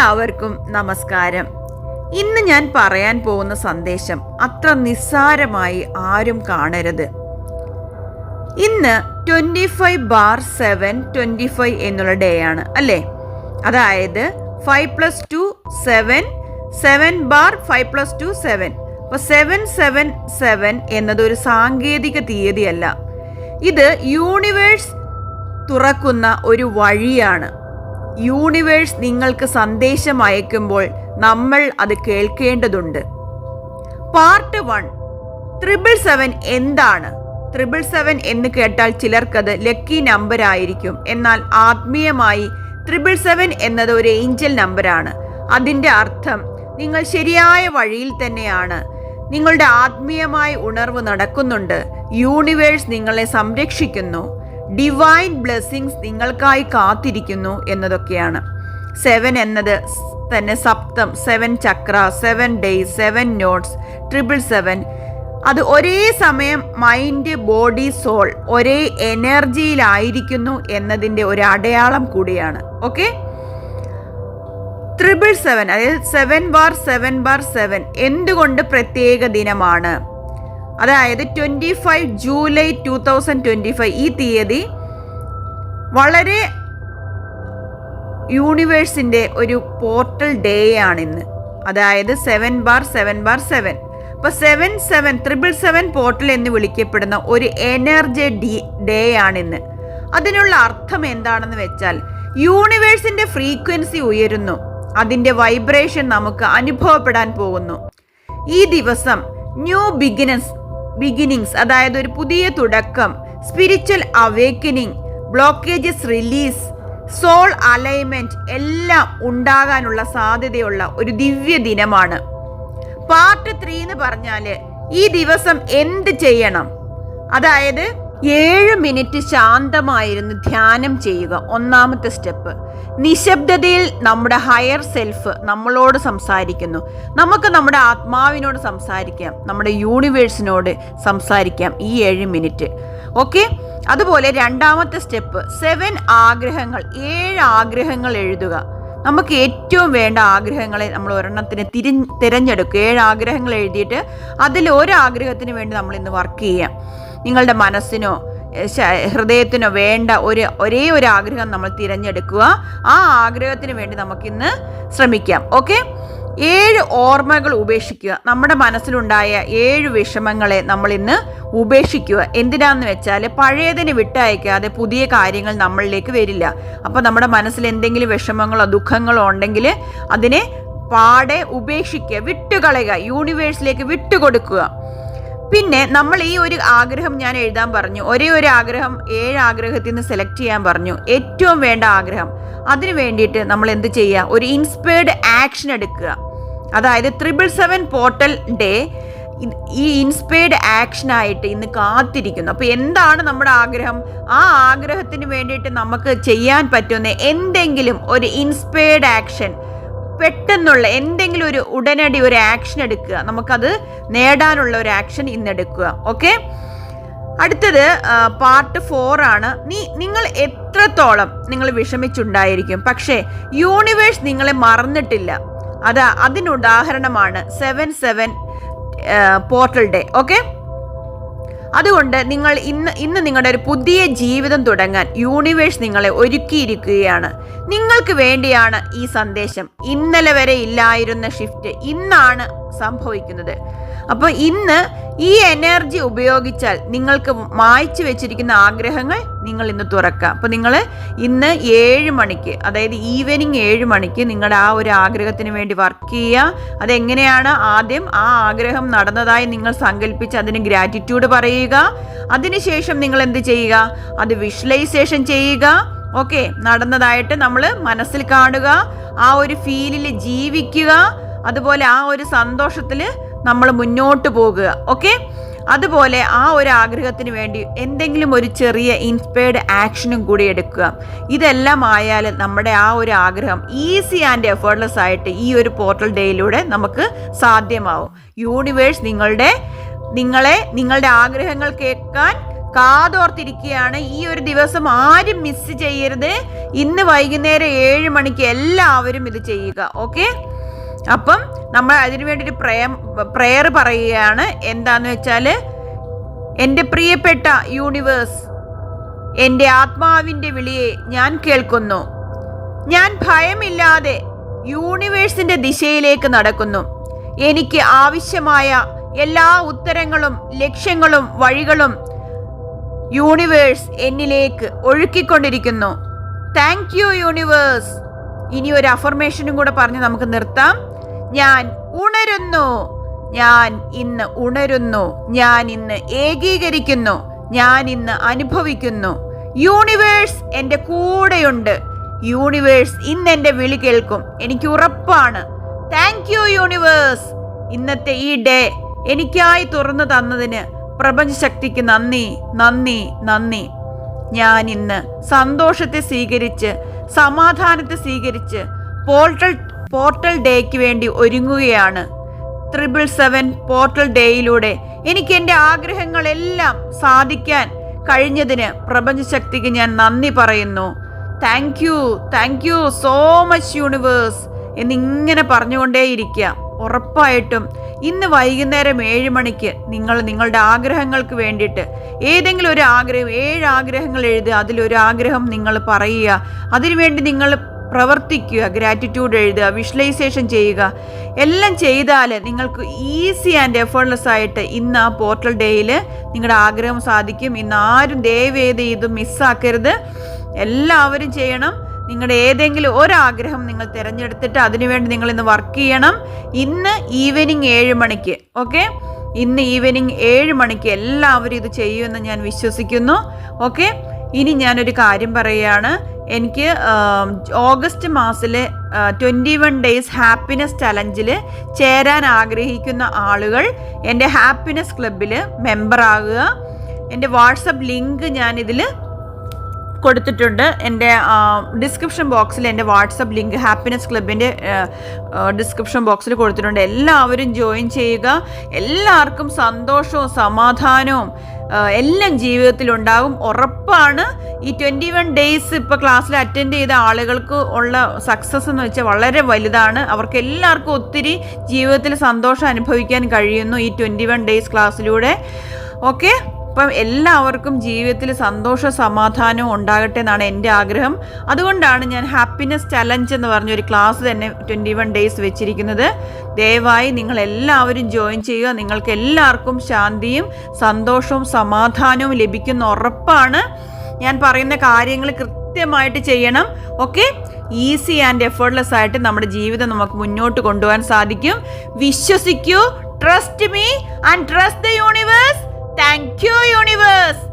എല്ലാവർക്കും നമസ്കാരം. ഇന്ന് ഞാൻ പറയാൻ പോകുന്ന സന്ദേശം അത്ര നിസ്സാരമായി ആരും കാണരുത്. ഇന്ന് twenty five bar seven twenty five എന്നുള്ള ഡേ ആണ് അല്ലേ? അതായത് five plus two seven seven bar five plus two seven അപ്പോൾ സെവൻ സെവൻ സെവൻ എന്നത് ഒരു സാങ്കേതിക തീയതിയല്ല. ഇത് യൂണിവേഴ്സ് തുറക്കുന്ന ഒരു വഴിയാണ്. യൂണിവേഴ്സ് നിങ്ങൾക്ക് സന്ദേശം അയക്കുമ്പോൾ നമ്മൾ അത് കേൾക്കേണ്ടതുണ്ട്. Part one. ട്രിപ്പിൾ സെവൻ എന്താണ്? ട്രിപ്പിൾ സെവൻ എന്ന് കേട്ടാൽ ചിലർക്കത് ലക്കി നമ്പർ ആയിരിക്കും. എന്നാൽ ആത്മീയമായി ട്രിപ്പിൾ സെവൻ എന്നത് ഒരു ഏഞ്ചൽ നമ്പറാണ് അതിന്റെ അർത്ഥം നിങ്ങൾ ശരിയായ വഴിയിൽ തന്നെയാണ്. നിങ്ങളുടെ ആത്മീയമായ ഉണർവ് നടക്കുന്നുണ്ട്. യൂണിവേഴ്സ് നിങ്ങളെ സംരക്ഷിക്കുന്നു. ഡിവൈൻ ബ്ലെസ്സിങ്സ് നിങ്ങൾക്കായി കാത്തിരിക്കുന്നു എന്നതൊക്കെയാണ്. സെവൻ എന്നത് തന്നെ സപ്തം സെവൻ ചക്ര seven days seven notes triple seven അത് ഒരേ സമയം മൈൻഡ് ബോഡി സോൾ ഒരേ എനർജിയിലായിരിക്കുന്നു എന്നതിന്റെ ഒരു അടയാളം കൂടിയാണ്. ഓക്കെ ട്രിപ്പിൾ സെവൻ അതായത് seven bar seven bar seven എന്തുകൊണ്ട് പ്രത്യേക ദിനമാണ്? അതായത് twenty five July two thousand twenty five ഈ തീയതി വളരെ യൂണിവേഴ്സിന്റെ ഒരു പോർട്ടൽ ഡേ ആണിന്ന് അതായത് seven bar seven bar seven ഇപ്പോൾ seven seven triple seven portal എന്ന് വിളിക്കപ്പെടുന്ന ഒരു എനർജി ഡി ഡേ ആണിന്ന് അതിനുള്ള അർത്ഥം എന്താണെന്ന് വെച്ചാൽ യൂണിവേഴ്സിന്റെ ഫ്രീക്വൻസി ഉയരുന്നു. അതിന്റെ വൈബ്രേഷൻ നമുക്ക് അനുഭവപ്പെടാൻ പോകുന്നു. ഈ ദിവസം ന്യൂ ബിഗിനസ് ബിഗിനിങ്സ് അതായത് ഒരു പുതിയ തുടക്കം spiritual awakening blockages release soul alignment എല്ലാം ഉണ്ടാകാനുള്ള സാധ്യതയുള്ള ഒരു ദിവ്യ ദിനമാണ്. പാർട്ട് ത്രീ എന്ന് പറഞ്ഞാൽ ഈ ദിവസം എന്ത് ചെയ്യണം? അതായത് ഏഴ് മിനിറ്റ് ശാന്തമായിരുന്ന് ധ്യാനം ചെയ്യുക. ഒന്നാമത്തെ സ്റ്റെപ്പ്. നിശബ്ദതയിൽ നമ്മുടെ ഹയർ സെൽഫ് നമ്മളോട് സംസാരിക്കുന്നു. നമുക്ക് നമ്മുടെ ആത്മാവിനോട് സംസാരിക്കാം. നമ്മുടെ യൂണിവേഴ്സിനോട് സംസാരിക്കാം ഈ ഏഴ് മിനിറ്റ്. ഓക്കെ? അതുപോലെ രണ്ടാമത്തെ സ്റ്റെപ്പ്. സെവൻ ആഗ്രഹങ്ങൾ. ഏഴ് ആഗ്രഹങ്ങൾ എഴുതുക. നമുക്ക് ഏറ്റവും വേണ്ട ആഗ്രഹങ്ങളെ നമ്മൾ ഒരെണ്ണത്തിന് തിരി തിരഞ്ഞെടുക്കുക. ഏഴ് ആഗ്രഹങ്ങൾ എഴുതിയിട്ട് അതിൽ ഒരു ആഗ്രഹത്തിന് വേണ്ടി നമ്മൾ ഇന്ന് വർക്ക് ചെയ്യാം. നിങ്ങളുടെ മനസ്സിനോ ഹൃദയത്തിനോ വേണ്ട ഒരു ഒരേ ഒരു ആഗ്രഹം നമ്മൾ തിരഞ്ഞെടുക്കുക. ആ ആഗ്രഹത്തിന് വേണ്ടി നമുക്കിന്ന് ശ്രമിക്കാം. ഓക്കെ? ഏഴ് ഓർമ്മകൾ ഉപേക്ഷിക്കുക. നമ്മുടെ മനസ്സിലുണ്ടായ ഏഴ് വിഷമങ്ങളെ നമ്മൾ ഇന്ന് ഉപേക്ഷിക്കുക. എന്തിനാന്ന് വെച്ചാൽ പഴയതിനെ വിട്ടയക്കാതെ പുതിയ കാര്യങ്ങൾ നമ്മളിലേക്ക് വരില്ല. അപ്പോൾ നമ്മുടെ മനസ്സിൽ എന്തെങ്കിലും വിഷമങ്ങളോ ദുഃഖങ്ങളോ ഉണ്ടെങ്കിൽ അതിനെ പാടെ ഉപേക്ഷിക്കുക. വിട്ടുകളയുക. യൂണിവേഴ്സിലേക്ക് വിട്ടുകൊടുക്കുക. പിന്നെ നമ്മൾ ഈ ഒരു ആഗ്രഹം ഞാൻ എഴുതാൻ പറഞ്ഞു. ഒരേ ഒരു ആഗ്രഹം ഏഴ് ആഗ്രഹത്തിൽ നിന്ന് സെലക്ട് ചെയ്യാൻ പറഞ്ഞു. ഏറ്റവും വേണ്ട ആഗ്രഹം. അതിനു വേണ്ടിയിട്ട് നമ്മൾ എന്ത് ചെയ്യുക? ഒരു ഇൻസ്പയർഡ് ആക്ഷൻ എടുക്കുക. അതായത് ത്രിപിൾ സെവൻ പോർട്ടൽ ഡേ ഈ ഇൻസ്പയർഡ് ആക്ഷനായിട്ട് ഇന്ന് കാത്തിരിക്കുന്നു. അപ്പോൾ എന്താണ് നമ്മുടെ ആഗ്രഹം? ആ ആഗ്രഹത്തിന് വേണ്ടിയിട്ട് നമുക്ക് ചെയ്യാൻ പറ്റുന്ന എന്തെങ്കിലും ഒരു ഇൻസ്പയർഡ് ആക്ഷൻ പെട്ടെന്നുള്ള എന്തെങ്കിലും ഒരു ഉടനടി ഒരു ആക്ഷൻ എടുക്കുക. നമുക്കത് നേടാനുള്ള ഒരു ആക്ഷൻ ഇന്നെടുക്കുക. ഓക്കെ അടുത്തത് പാർട്ട് ഫോർ ആണ്. നീ നിങ്ങൾ എത്രത്തോളം നിങ്ങൾ വിഷമിച്ചുണ്ടായിരിക്കും. പക്ഷേ യൂണിവേഴ്സ് നിങ്ങളെ മറന്നിട്ടില്ല. അതാ അതിനുദാഹരണമാണ് seven seven portal day okay അതുകൊണ്ട് നിങ്ങൾ ഇന്ന് ഇന്ന് നിങ്ങളുടെ ഒരു പുതിയ ജീവിതം തുടങ്ങാൻ യൂണിവേഴ്സ് നിങ്ങളെ ഒരുക്കിയിരിക്കുകയാണ്. നിങ്ങൾക്ക് വേണ്ടിയാണ് ഈ സന്ദേശം. ഇന്നലെ വരെ ഇല്ലായിരുന്ന ഷിഫ്റ്റ് ഇന്നാണ് സംഭവിക്കുന്നത്. അപ്പോൾ ഇന്ന് ഈ എനർജി ഉപയോഗിച്ചാൽ നിങ്ങൾക്ക് മായ്ച്ചു വെച്ചിരിക്കുന്ന ആഗ്രഹങ്ങൾ നിങ്ങൾ ഇന്ന് തുറക്കുക. അപ്പോൾ നിങ്ങൾ ഇന്ന് ഏഴ് മണിക്ക് അതായത് ഈവനിങ് ഏഴ് മണിക്ക് നിങ്ങളുടെ ആ ഒരു ആഗ്രഹത്തിന് വേണ്ടി വർക്ക് ചെയ്യുക. അതെങ്ങനെയാണ്? ആദ്യം ആ ആഗ്രഹം നടന്നതായി നിങ്ങൾ സങ്കല്പിച്ച് അതിന് ഗ്രാറ്റിറ്റ്യൂഡ് പറയുക. അതിനുശേഷം നിങ്ങൾ എന്ത് ചെയ്യുക? അത് വിഷ്വലൈസേഷൻ ചെയ്യുക. ഓക്കെ നടന്നതായിട്ട് നമ്മൾ മനസ്സിൽ കാണുക. ആ ഒരു ഫീലിൽ ജീവിക്കുക. അതുപോലെ ആ ഒരു സന്തോഷത്തിൽ നമ്മൾ മുന്നോട്ട് പോകുക. ഓക്കെ അതുപോലെ ആ ഒരു ആഗ്രഹത്തിന് വേണ്ടി എന്തെങ്കിലും ഒരു ചെറിയ ഇൻസ്പയർഡ് ആക്ഷനും കൂടി എടുക്കുക. ഇതെല്ലാം ആയാൽ നമ്മുടെ ആ ഒരു ആഗ്രഹം ഈസി ആൻഡ് എഫേർട്ട്ലെസ് ആയിട്ട് ഈ ഒരു പോർട്ടൽ ഡേയിലൂടെ നമുക്ക് സാധ്യമാവും. യൂണിവേഴ്സ് നിങ്ങളുടെ നിങ്ങളെ നിങ്ങളുടെ ആഗ്രഹങ്ങൾ കേൾക്കാൻ കാതോർത്തിരിക്കുകയാണ്. ഈ ഒരു ദിവസം ആരും മിസ് ചെയ്യരുത്. ഇന്ന് വൈകുന്നേരം ഏഴ് മണിക്ക് എല്ലാവരും ഇത് ചെയ്യുക. ഓക്കെ അപ്പം നമ്മൾ അതിനു വേണ്ടി ഒരു പ്രയം പ്രെയർ പറയുകയാണ്. എന്താന്ന് വെച്ചാൽ എന്റെ പ്രിയപ്പെട്ട യൂണിവേഴ്സ് എന്റെ ആത്മാവിന്റെ വിളിയെ ഞാൻ കേൾക്കുന്നു. ഞാൻ ഭയമില്ലാതെ യൂണിവേഴ്സിന്റെ ദിശയിലേക്ക് നടക്കുന്നു. എനിക്ക് ആവശ്യമായ എല്ലാ ഉത്തരങ്ങളും ലക്ഷ്യങ്ങളും വഴികളും യൂണിവേഴ്സ് എന്നിലേക്ക് ഒഴുക്കിക്കൊണ്ടിരിക്കുന്നു. താങ്ക് യു യൂണിവേഴ്സ് ഇനി ഒരു അഫർമേഷനും കൂടെ പറഞ്ഞ് നമുക്ക് നിർത്താം. ഞാൻ ഉണരുന്നു. ഞാൻ ഇന്ന് ഉണരുന്നു. ഞാൻ ഇന്ന് ഏകീകരിക്കുന്നു. ഞാൻ ഇന്ന് അനുഭവിക്കുന്നു. യൂണിവേഴ്സ് എന്റെ കൂടെയുണ്ട്. യൂണിവേഴ്സ് ഇന്ന് എന്റെ വിളി കേൾക്കും. എനിക്ക് ഉറപ്പാണ്. താങ്ക് യു യൂണിവേഴ്സ് ഇന്നത്തെ ഈ ഡേ എനിക്കായി തുറന്നു തന്നതിന് പ്രപഞ്ചശക്തിക്ക് നന്ദി നന്ദി നന്ദി. ഞാൻ ഇന്ന് സന്തോഷത്തെ സ്വീകരിച്ച് സമാധാനത്തെ സ്വീകരിച്ച് പോർട്ടൽ പോർട്ടൽ ഡേക്ക് വേണ്ടി ഒരുങ്ങുകയാണ്. ത്രിപിൾ സെവൻ പോർട്ടൽ ഡേയിലൂടെ എനിക്ക് എന്റെ ആഗ്രഹങ്ങളെല്ലാം സാധിക്കാൻ കഴിഞ്ഞതിന് പ്രപഞ്ചശക്തിക്ക് ഞാൻ നന്ദി പറയുന്നു. Thank you thank you so much universe എന്നിങ്ങനെ പറഞ്ഞുകൊണ്ടേയിരിക്കുക. ഉറപ്പായിട്ടും ഇന്ന് വൈകുന്നേരം ഏഴ് മണിക്ക് നിങ്ങൾ നിങ്ങളുടെ ആഗ്രഹങ്ങൾക്ക് വേണ്ടിയിട്ട് ഏതെങ്കിലും ഒരു ആഗ്രഹം ഏഴ് ആഗ്രഹങ്ങൾ എഴുതുക. അതിലൊരു ആഗ്രഹം നിങ്ങൾ പറയുക. അതിനുവേണ്ടി നിങ്ങൾ പ്രവർത്തിക്കുക ഗ്രാറ്റിറ്റ്യൂഡ് എഴുതുക വിഷ്വലൈസേഷൻ ചെയ്യുക. എല്ലാം ചെയ്താൽ നിങ്ങൾക്ക് ഈസി ആൻഡ് എഫേർട്ട്ലെസ് ആയിട്ട് ഇന്ന് ആ പോർട്ടൽ ഡേയിൽ നിങ്ങളുടെ ആഗ്രഹം സാധിക്കും. ഇന്ന് ആരും ദയവേത് ഇത് മിസ്സാക്കരുത് എല്ലാവരും ചെയ്യണം. നിങ്ങളുടെ ഏതെങ്കിലും ഒരാഗ്രഹം നിങ്ങൾ തിരഞ്ഞെടുത്തിട്ട് അതിനുവേണ്ടി നിങ്ങൾ ഇന്ന് വർക്ക് ചെയ്യണം. ഇന്ന് ഈവനിങ് ഏഴ് മണിക്ക് ഓക്കെ ഇന്ന് ഈവനിങ് ഏഴ് മണിക്ക് എല്ലാവരും ഇത് ചെയ്യുമെന്ന് ഞാൻ വിശ്വസിക്കുന്നു ഓക്കെ ഇനി ഞാനൊരു കാര്യം പറയുകയാണ് എനിക്ക് ഓഗസ്റ്റ് മാസത്തിലെ ട്വന്റി വൺ ഡേയ്സ് ഹാപ്പിനെസ് ചലഞ്ചിൽ ചേരാൻ ആഗ്രഹിക്കുന്ന ആളുകൾ എന്റെ ഹാപ്പിനെസ് ക്ലബിൽ മെമ്പറാകുക എന്റെ വാട്സപ്പ് ലിങ്ക് ഞാനിതിൽ കൊടുത്തിട്ടുണ്ട്. എന്റെ ഡിസ്ക്രിപ്ഷൻ ബോക്സിൽ എന്റെ വാട്സപ്പ് ലിങ്ക് ഹാപ്പിനെസ് ക്ലബിന്റെ ഡിസ്ക്രിപ്ഷൻ ബോക്സിൽ കൊടുത്തിട്ടുണ്ട്. എല്ലാവരും ജോയിൻ ചെയ്യുക. എല്ലാവർക്കും സന്തോഷവും സമാധാനവും എല്ലാം ജീവിതത്തിൽ ഉണ്ടാകും ഉറപ്പാണ്. ഈ ട്വന്റി വൺ ഡേയ്സ് ഇപ്പോൾ ക്ലാസ്സിൽ അറ്റൻഡ് ചെയ്ത ആളുകൾക്ക് ഉള്ള സക്സസ് എന്ന് വെച്ചാൽ വളരെ വലുതാണ്. അവർക്ക് എല്ലാവർക്കും ഒത്തിരി ജീവിതത്തിൽ സന്തോഷം അനുഭവിക്കാൻ കഴിയുന്നു ഈ ട്വന്റി വൺ ഡേയ്സ് ക്ലാസ്സിലൂടെ ഓക്കെ അപ്പം എല്ലാവർക്കും ജീവിതത്തിൽ സന്തോഷ സമാധാനവും ഉണ്ടാകട്ടെ എന്നാണ് എന്റെ ആഗ്രഹം. അതുകൊണ്ടാണ് ഞാൻ ഹാപ്പിനെസ് ചലഞ്ച് എന്ന് പറഞ്ഞൊരു ക്ലാസ് തന്നെ ട്വന്റി വൺ ഡേയ്സ് വെച്ചിരിക്കുന്നത്. ദയവായി നിങ്ങൾ എല്ലാവരും ജോയിൻ ചെയ്യുക. നിങ്ങൾക്ക് എല്ലാവർക്കും ശാന്തിയും സന്തോഷവും സമാധാനവും ലഭിക്കുന്ന ഉറപ്പാണ്. ഞാൻ പറയുന്ന കാര്യങ്ങൾ കൃത്യമായിട്ട് ചെയ്യണം. ഓക്കെ ഈസി ആൻഡ് എഫേർട്ട്ലെസ് ആയിട്ട് നമ്മുടെ ജീവിതം നമുക്ക് മുന്നോട്ട് കൊണ്ടുപോകാൻ സാധിക്കും. വിശ്വസിക്കൂ. Trust me and trust the universe thank you universe